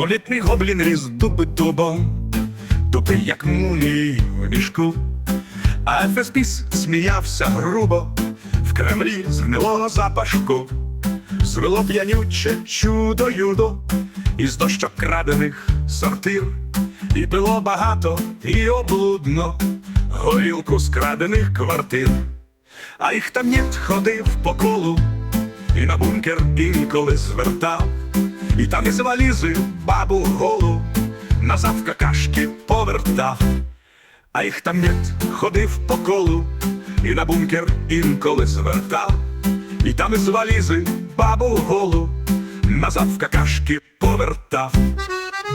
Молітний гоблін різ дуби дубом, дуби, як мумії в мішку. А Ефеспіс сміявся грубо. В Кремлі з запашку. Звело п'янюче чудо юдо. Із дощок крадених сортир, і пило багато і облудно. Горілку з крадених квартир. А їх там нет ходив по колу, і на бункер інколи звертав, і там із валізи бабу голу назад в какашки повертав. А їх там нет ходив по колу, і на бункер інколи звертав, і там із валізи бабу голу назад в какашки повертав.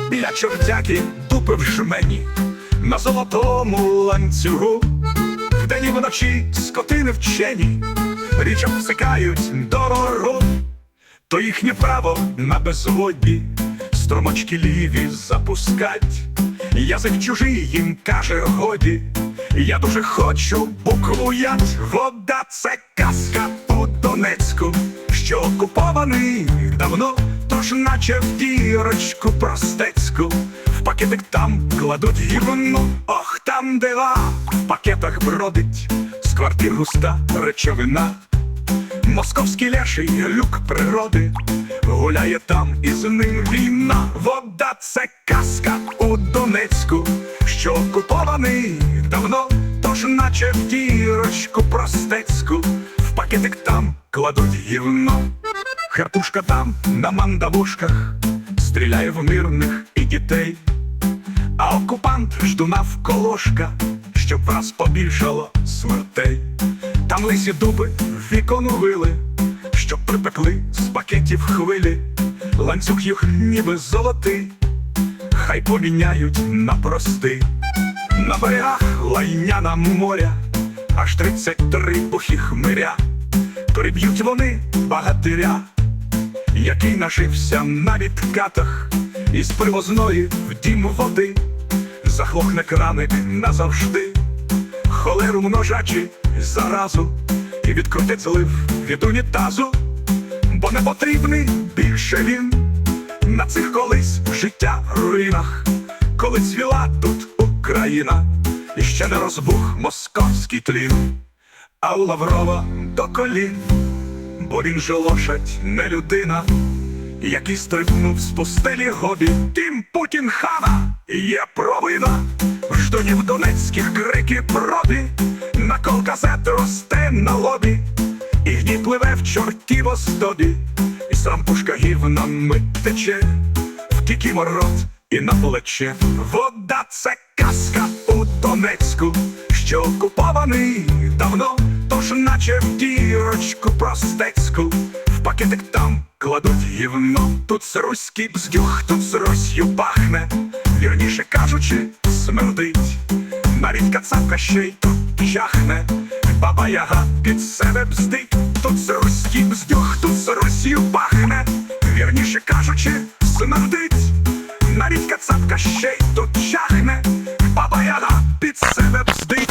Біля чортяки тупив жмені на золотому ланцюгу. Вдень і вночі скотини вчені, річок всикають дорогу, то їхнє право на безводді, струмочки ліві запускать. Язик чужий їм каже годі, я дуже хочу букву ять. Вода це казка у Донецьку, що окупований давно, тож наче в дірочку простецьку. В пакетик там кладуть гівно, ох там дива, в пакетах бродить з квартир густа речовина. Московський ляший люк природи гуляє там і з ним війна. Вода це казка у Донецьку, що окупований давно, тож наче в дірочку простецьку, в пакетик там кладуть гівно. Хартушка там на мандавушках стріляє в мирних і дітей. А окупант ждуна в колошка, щоб вас побільшало смертей. Там лисі дуби вікон вили, щоб припекли з пакетів хвилі, ланцюг їх ніби золотий, хай поміняють на простий. На берегах лайняна моря, аж тридцять три бухі хмиря, приб'ють вони багатиря, який нажився на відкатах із привозної в дім води, захлопне краник назавжди, холеру множачі заразу, і відкрутить злив від унітазу, бо не потрібний більше він на цих колись життя руїнах, коли цвіла тут Україна, і ще не розбух московський тлін, а Лаврова до колін, бо він же лошадь, не людина. Який стрибнув з постелі гобі, тим Путін хана є провина. Ждунів донецьких крики проди, на кол газет росте на лобі, і гній пливе в чортів остобі, і сам пушка гівнами тече, в кікімо рот і на плече. Вода це казка у Донецьку, що окупований давно, тож наче в дірочку простецьку, пакетик там кладуть гівно. Тут з руський бздюх, тут з Росью пахне, вірніше кажучи, смердить. Навіть кацапка ще й тут чахне, баба яга під себе бздить, тут з Русі бздюх, тут з Русію пахне, вірніше кажучи, смердить. Навіть кацапка ще й тут чахне, баба яга під себе бздить.